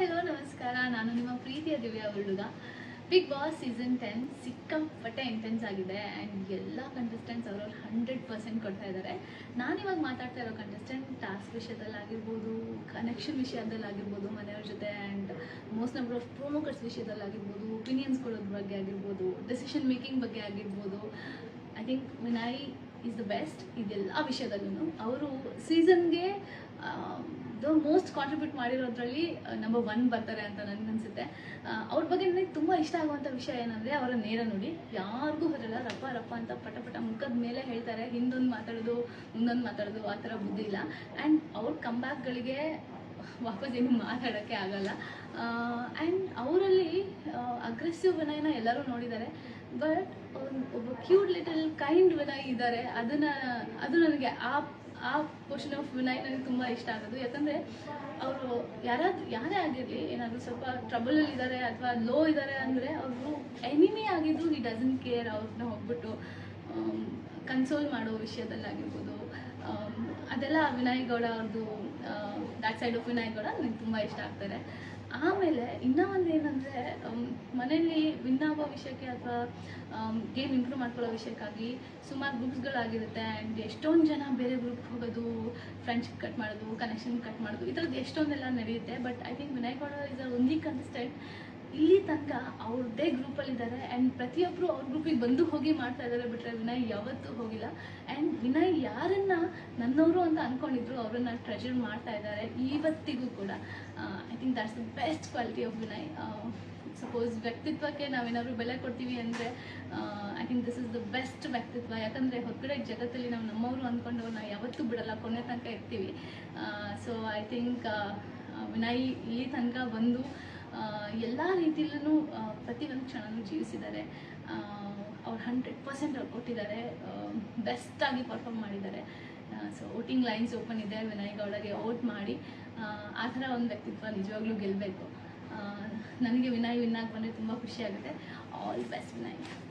Hello, ನಮಸ್ಕಾರ. ನಾನು ನಿಮ್ಮ ಪ್ರೀತಿಯ ದಿವ್ಯ ಹುಡುಗ ಬಿಗ್ ಬಾಸ್ ಸೀಸನ್ ಟೆನ್ ಸಿಕ್ಕಾಪಟ್ಟೆ ಇಂಟೆನ್ಸ್ ಆಗಿದೆ ಆ್ಯಂಡ್ ಎಲ್ಲ ಕಂಟೆಸ್ಟೆಂಟ್ಸ್ ಅವ್ರವ್ರು ಹಂಡ್ರೆಡ್ ಪರ್ಸೆಂಟ್ ಕೊಡ್ತಾ ಇದ್ದಾರೆ ನಾನಿವಾಗ ಮಾತಾಡ್ತಾ ಇರೋ ಕಂಟೆಸ್ಟೆಂಟ್ ಟಾಸ್ಕ್ ವಿಷಯದಲ್ಲಾಗಿರ್ಬೋದು ಕನೆಕ್ಷನ್ ವಿಷಯದಲ್ಲಾಗಿರ್ಬೋದು ಮನೆಯವ್ರ ಜೊತೆ ಆ್ಯಂಡ್ ಮೋಸ್ಟ್ ನಂಬರ್ ಆಫ್ ಪ್ರೊಮೋಕರ್ಸ್ ವಿಷಯದಲ್ಲಾಗಿರ್ಬೋದು ಒಪಿನಿಯನ್ಸ್ ಕೊಡೋದ್ರ ಬಗ್ಗೆ ಆಗಿರ್ಬೋದು ಡಿಸಿಷನ್ ಮೇಕಿಂಗ್ ಬಗ್ಗೆ ಆಗಿರ್ಬೋದು. ಐ ಥಿಂಕ್ ಮಿನಾಯಿ ಈಸ್ ದ ಬೆಸ್ಟ್ ಇದೆಲ್ಲ ವಿಷಯದಲ್ಲೂ ಅವರು ಸೀಸನ್ಗೆ ದ ಮೋಸ್ಟ್ ಕಾಂಟ್ರಿಬ್ಯೂಟ್ ಮಾಡಿರೋದ್ರಲ್ಲಿ ನಂಬರ್ ಒನ್ ಬರ್ತಾರೆ ಅಂತ ನನಗನ್ಸುತ್ತೆ ಅವ್ರ ಬಗ್ಗೆ ನನಗೆ ತುಂಬ ಇಷ್ಟ ಆಗುವಂಥ ವಿಷಯ ಏನಂದರೆ, ಅವರ ನೇರ ನೋಡಿ. ಯಾರಿಗೂ ಹೊರಲ್ಲ ರಪ್ಪ ರಪ್ಪ ಅಂತ ಪಟ ಪಟ ಮುಖದ ಮೇಲೆ ಹೇಳ್ತಾರೆ. ಹಿಂದೊಂದು ಮಾತಾಡೋದು, ಮುಂದೊಂದು ಮಾತಾಡೋದು, ಆ ಥರ ಬುದ್ಧಿ ಇಲ್ಲ. ಆ್ಯಂಡ್ ಅವ್ರ ಕಂಬ್ಯಾಕ್ಗಳಿಗೆ ವಾಪಸ್ ಏನು ಮಾತಾಡೋಕ್ಕೆ ಆಗಲ್ಲ. ಆ್ಯಂಡ್ ಅವರಲ್ಲಿ ಅಗ್ರೆಸಿವ್ ವಿನಯನ ಎಲ್ಲರೂ ನೋಡಿದ್ದಾರೆ. ಬಟ್ ಒಬ್ಬ ಕ್ಯೂಟ್ ಲಿಟಲ್ ಕೈಂಡ್ ವಿನಯ್ ಇದ್ದಾರೆ. ಅದನ್ನು, ಅದು ನನಗೆ ಆ ಆ ಪೋರ್ಷನ್ ಆಫ್ ವಿನಯ್ ನನಗೆ ತುಂಬ ಇಷ್ಟ ಆಗೋದು. ಯಾಕಂದರೆ ಅವರು ಯಾರಾದ್ರೂ ಯಾರೇ ಆಗಿರಲಿ ಏನಾದರೂ ಸ್ವಲ್ಪ ಟ್ರಬಲಲ್ಲಿ ಇದ್ದಾರೆ ಅಥವಾ ಲೋ ಇದ್ದಾರೆ ಅಂದರೆ ಅವರು ಎನಿಮಿ ಆಗಿದ್ದು ಈ ಡಸನ್ ಕೇರ್ ಅವ್ರನ್ನ ಹೋಗ್ಬಿಟ್ಟು ಕನ್ಸೋಲ್ ಮಾಡೋ ವಿಷಯದಲ್ಲಾಗಿರ್ಬೋದು. ಆಮ್, ಅದೆಲ್ಲ ವಿನಾಯಕ್ ಗೌಡ ಅವ್ರದ್ದು ದ್ಯಾಟ್ ಸೈಡ್ ಉಪ್ಪಿನಾಯಿ ಕೂಡ ನನಗೆ ತುಂಬ ಇಷ್ಟ ಆಗ್ತಾರೆ ಆಮೇಲೆ ಇನ್ನೂ ಒಂದು ಏನಂದರೆ ಮನೆಯಲ್ಲಿ ವಿನ್ ಆಗೋ ವಿಷಯಕ್ಕೆ ಅಥವಾ ಗೇಮ್ ಇಂಪ್ರೂವ್ ಮಾಡ್ಕೊಳ್ಳೋ ವಿಷಯಕ್ಕಾಗಿ ಸುಮಾರು ಗ್ರೂಪ್ಸ್ಗಳಾಗಿರುತ್ತೆ ಆ್ಯಂಡ್ ಎಷ್ಟೊಂದು ಜನ ಬೇರೆ ಗ್ರೂಪ್ ಹೋಗೋದು ಫ್ರೆಂಡ್ಶಿಪ್ ಕಟ್ ಮಾಡೋದು ಕನೆಕ್ಷನ್ ಕಟ್ ಮಾಡೋದು ಈ ಥರದ್ದು ಎಷ್ಟೊಂದೆಲ್ಲ ನಡೆಯುತ್ತೆ. But I think Vinayak Gowda is a only consistent ಇಲ್ಲಿ ತನಕ ಅವ್ರದ್ದೇ ಗ್ರೂಪಲ್ಲಿದ್ದಾರೆ ಆ್ಯಂಡ್ ಪ್ರತಿಯೊಬ್ಬರು ಅವ್ರ ಗ್ರೂಪಿಗೆ ಬಂದು ಹೋಗಿ ಮಾಡ್ತಾ ಇದ್ದಾರೆ ಬಿಟ್ಟರೆ ವಿನಯ್ ಯಾವತ್ತೂ ಹೋಗಿಲ್ಲ. ಆ್ಯಂಡ್ ವಿನಯ್ ಯಾರನ್ನ ನನ್ನವರು ಅಂತ ಅಂದ್ಕೊಂಡಿದ್ರು ಅವರನ್ನು ಟ್ರೆಜರ್ ಮಾಡ್ತಾ ಇದ್ದಾರೆ ಇವತ್ತಿಗೂ ಕೂಡ. I think that's the best quality of Vinay. Suppose ವ್ಯಕ್ತಿತ್ವಕ್ಕೆ ನಾವೇನಾದ್ರು ಬೆಲೆ ಕೊಡ್ತೀವಿ ಅಂದರೆ I think this is the best ವ್ಯಕ್ತಿತ್ವ. ಯಾಕಂದರೆ ಹೊರಗಡೆ ಜಗತ್ತಲ್ಲಿ ನಾವು ನಮ್ಮವರು ಅಂದ್ಕೊಂಡವ್ರನ್ನ ಯಾವತ್ತೂ ಬಿಡಲ್ಲ, ಕೊನೆ ತನಕ ಇರ್ತೀವಿ. ಸೊ ಐ ಥಿಂಕ್ ವಿನಯ್ ಇಲ್ಲಿ ತನಕ ಬಂದು ಎಲ್ಲ ರೀತಿಯಲ್ಲೂ ಪ್ರತಿಯೊಂದು ಕ್ಷಣನೂ ಜೀವಿಸಿದ್ದಾರೆ. ಅವ್ರು ಹಂಡ್ರೆಡ್ ಪರ್ಸೆಂಟ್ ಅವ್ರು ಕೊಟ್ಟಿದ್ದಾರೆ. ಬೆಸ್ಟಾಗಿ ಪರ್ಫಾರ್ಮ್ ಮಾಡಿದ್ದಾರೆ. ಸೊ ವೋಟಿಂಗ್ ಲೈನ್ಸ್ ಓಪನ್ ಇದೆ. ವಿನಾಯಕ್ ಅವಳಿಗೆ ವೋಟ್ ಮಾಡಿ. ಆ, ಥರ ಒಂದು ವ್ಯಕ್ತಿತ್ವ ನಿಜವಾಗ್ಲೂ ಗೆಲ್ಲಬೇಕು ನನಗೆ ವಿನಾಯ್ ವಿನ್ ಆಗಿ ಬಂದರೆ ತುಂಬ ಖುಷಿಯಾಗುತ್ತೆ ಆಲ್ ಬೆಸ್ಟ್ ವಿನಯ್.